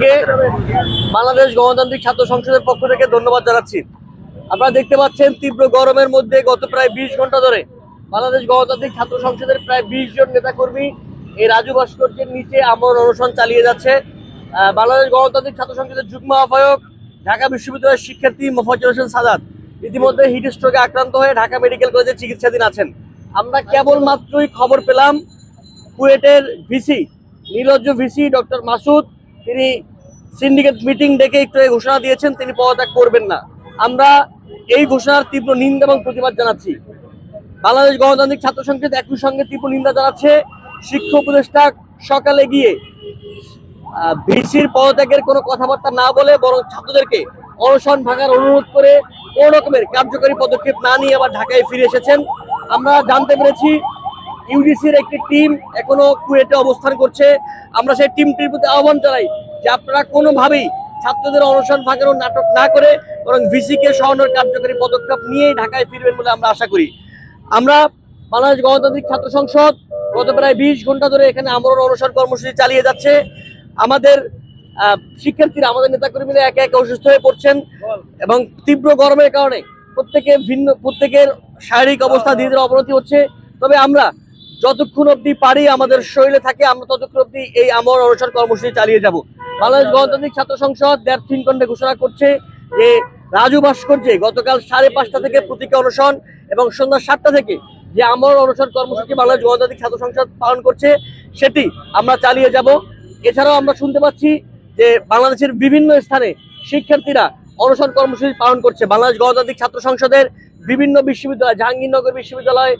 সবাইকে বাংলাদেশ গণতান্ত্রিক ছাত্র সংসদের পক্ষ থেকে ধন্যবাদ জানাচ্ছি। আপনারা দেখতে পাচ্ছেন তীব্র গরমের মধ্যে গত প্রায় বিশ ঘণ্টা ধরে বাংলাদেশ গণতান্ত্রিক ছাত্র সংসদের প্রায় বিশ জন নেতাকর্মী এই রাজু ভাস্কর্যের নিচে আমরণ অনশন চালিয়ে যাচ্ছে। বাংলাদেশ গণতান্ত্রিক ছাত্র সংসদের যুগ্ম আহ্বায়ক, ঢাকা বিশ্ববিদ্যালয়ের শিক্ষার্থী মোফাজ্জল হোসেন সাদাত ইতিমধ্যে হিট স্ট্রোকে আক্রান্ত হয়ে ঢাকা মেডিকেল কলেজে চিকিৎসাধীন আছেন। আমরা কেবলমাত্রই খবর পেলাম কুয়েটের ভিসি, নীলজ্জ ভিসি ডক্টর মাসুদ। তিনি সিন্ডিকেট মিটিং ডেকে একটু ঘোষণা দিয়েছেন, তিনি পদত্যাগ করবেন না। আমরা এই ঘোষণার তীব্র নিন্দা এবং প্রতিবাদ জানাচ্ছি। বাংলাদেশ গণতান্ত্রিক ছাত্র সংসদ একই সঙ্গে তীব্র নিন্দা জানাচ্ছে। শিক্ষা উপদেষ্টা সকালে গিয়ে ভিসির পদত্যাগের কোনো কথাবার্তা না বলে বরং ছাত্রদেরকে অনশন ভাঙার অনুরোধ করে কোনো রকমের কার্যকরী পদক্ষেপ না নিয়ে আবার ঢাকায় ফিরে এসেছেন। আমরা জানতে পেরেছি ইউডিসির একটি টিম এখনও কুয়েটে অবস্থান করছে। আমরা সেই টিমটির প্রতি আহ্বান জানাই যে আপনারা কোনোভাবেই ছাত্রদের অনশন ভাঙানোর নাটক না করে বরং ভিসিকে সহানোর কার্যকরী পদক্ষেপ নিয়েই ঢাকায় ফিরবেন বলে আমরা আশা করি। আমরা বাংলাদেশ গণতান্ত্রিক ছাত্র সংসদ গত প্রায় বিশ ঘণ্টা ধরে এখানে আমরণ অনশন কর্মসূচি চালিয়ে যাচ্ছে। আমাদের শিক্ষার্থীরা, আমাদের নেতাকর্মীরা একে একে অসুস্থ হয়ে পড়ছেন এবং তীব্র গরমের কারণে প্রত্যেকে ভিন্ন, প্রত্যেকের শারীরিক অবস্থা ধীরে ধীরে অবনতি হচ্ছে। তবে আমরা যতক্ষণ অবধি পারি আমাদের শরীরে থাকে, আমরা ততক্ষণ অবধি এই আমর অনশন কর্মসূচি চালিয়ে যাব। বাংলাদেশ গণতান্ত্রিক ছাত্র সংসদ দেড় তিন খণ্ডে ঘোষণা করছে যে রাজু ভাস্কর্যে গতকাল সাড়ে পাঁচটা থেকে প্রতীকী অনশন এবং সন্ধ্যা সাতটা থেকে যে আমর অনশন কর্মসূচি বাংলাদেশ গণতান্ত্রিক ছাত্র সংসদ পালন করছে, সেটি আমরা চালিয়ে যাব। এছাড়াও আমরা শুনতে পাচ্ছি যে বাংলাদেশের বিভিন্ন স্থানে শিক্ষার্থীরা অনশন কর্মসূচি পালন করছে। বাংলাদেশ গণতান্ত্রিক ছাত্র সংসদের বিভিন্ন বিশ্ববিদ্যালয়, জাহাঙ্গীরনগর বিশ্ববিদ্যালয়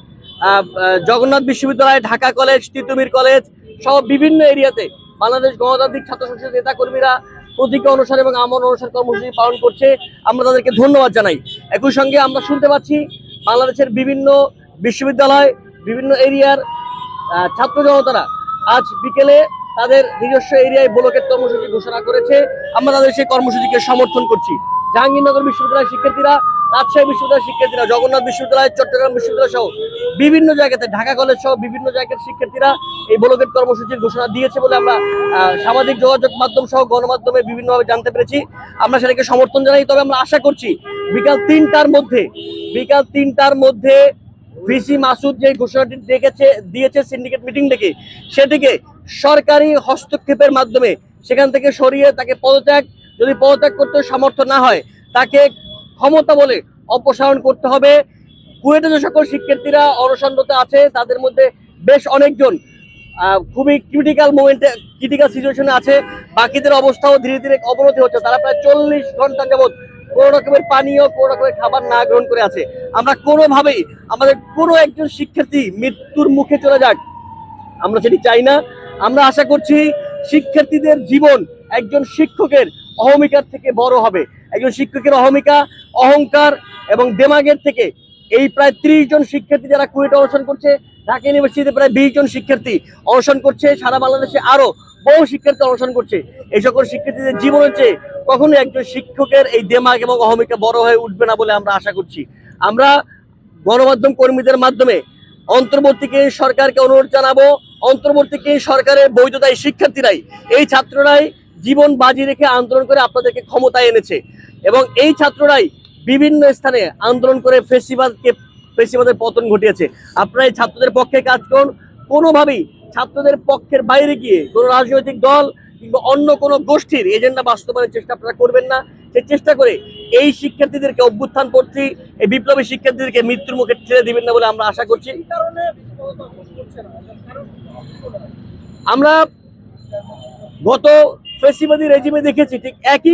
জগন্নাথ বিশ্ববিদ্যালয়, ঢাকা কলেজ, তিতুমির কলেজ সহ বিভিন্ন এরিয়াতে বাংলাদেশ গণতান্ত্রিক ছাত্র সংসদের নেতা কর্মীরা প্রতীকী অনুসার এবং আমন অনুসার কর্মসূচি পালন করছে। আমরা তাদেরকে ধন্যবাদ জানাই। একই সঙ্গে আমরা শুনতে পাচ্ছি বাংলাদেশের বিভিন্ন বিশ্ববিদ্যালয়, বিভিন্ন এরিয়ার ছাত্র জনতারা আজ বিকেলে তাদের নিজস্ব এরিয়ায় ব্লকের কর্মসূচি ঘোষণা করেছে। আমরা তাদের সেই কর্মসূচিকে সমর্থন করছি। জাহাঙ্গীরনগর বিশ্ববিদ্যালয়ের শিক্ষার্থীরা রাজশাহী বিশ্ববিদ্যালয়ের শিক্ষার্থীরা, জগন্নাথ বিশ্ববিদ্যালয়, চট্টগ্রাম বিশ্ববিদ্যালয় সহ বিভিন্ন জায়গাতে ঢাকা কলেজ সহ বিভিন্ন জায়গার শিক্ষার্থীরা এই ব্লকের কর্মসূচির ঘোষণা দিয়েছে বলে আমরা সামাজিক যোগাযোগ মাধ্যম সহ গণমাধ্যমে বিভিন্নভাবে জানতে পেরেছি। আমরা সেটাকে সমর্থন জানাই, তবে আমরা আশা করছি বিকাল তিনটার মধ্যে, বিকাল তিনটার মধ্যে ভিসি মাসুদ যে ঘোষণাটি দেখেছে, দিয়েছে সিন্ডিকেট মিটিং ডেকে সেটিকে সরকারি হস্তক্ষেপের মাধ্যমে সেখান থেকে সরিয়ে তাকে পদত্যাগ, যদি পদত্যাগ করতে সমর্থ না হয়, তাকে ক্ষমতা বলে অপসারণ করতে হবে। কুয়েটে যে সকল শিক্ষার্থীরা অনশনরত আছে, তাদের মধ্যে বেশ অনেকজন খুবই ক্রিটিক্যাল মোমেন্টে ক্রিটিক্যাল সিচুয়েশনে আছে। বাকিদের অবস্থাও ধীরে ধীরে অবনতি হচ্ছে। তারা প্রায় চল্লিশ ঘণ্টা যাবৎ কোনো রকমের পানীয়, কোনো রকমের খাবার না গ্রহণ করে আছে। আমরা কোনোভাবেই, আমাদের কোনো একজন শিক্ষার্থী মৃত্যুর মুখে চলে যাক, আমরা সেটি চাই না। আমরা আশা করছি শিক্ষার্থীদের জীবন একজন শিক্ষকের অহমিকার থেকে বড় হবে। একজন শিক্ষকের অহমিকা অহংকার এবং দেমাগের থেকে এই প্রায় ত্রিশ জন শিক্ষার্থী যারা কুয়েটে অনশন করছে, ঢাকা ইউনিভার্সিটিতে প্রায় বিশ জন শিক্ষার্থী অনশন করছে, সারা বাংলাদেশে আরও বহু শিক্ষার্থী অনশন করছে। এই সকল শিক্ষার্থীদের জীবনের চেয়ে কখনো একজন শিক্ষকের এই দেমাগ এবং অহমিকা বড় হয়ে উঠবে না বলে আমরা আশা করছি। আমরা গণমাধ্যম কর্মীদের মাধ্যমে অন্তর্বর্তীকে সরকারকে অনুরোধ জানাব, অন্তর্বর্তীকে সরকারের বৈধতায় শিক্ষার্থীরাই, এই ছাত্ররাই জীবন বাজি রেখে আন্দোলন করে আপনাদেরকে ক্ষমতায় এনেছে। এবং এই ছাত্ররাই বিভিন্ন স্থানে আন্দোলন করে ফেসিবাদকে ফেসিবাদের পতন ঘটিয়েছে। আপনারা এই ছাত্রদের পক্ষে কাজ করুন। কোনোভাবেই ছাত্রদের পক্ষের বাইরে গিয়ে কোনো রাজনৈতিক দল কিংবা অন্য কোনো গোষ্ঠীর এজেন্ডা বাস্তবায়নের চেষ্টা আপনারা করবেন না। সে চেষ্টা করে এই শিক্ষার্থীদেরকে অভ্যুত্থান করছি, এই বিপ্লবী শিক্ষার্থীদেরকে মৃত্যুর মুখে ঠেলে দিবেন না বলে আমরা আশা করছি। আমরা গত ফেসিবাদী রেজিমে দেখেছি ঠিক একই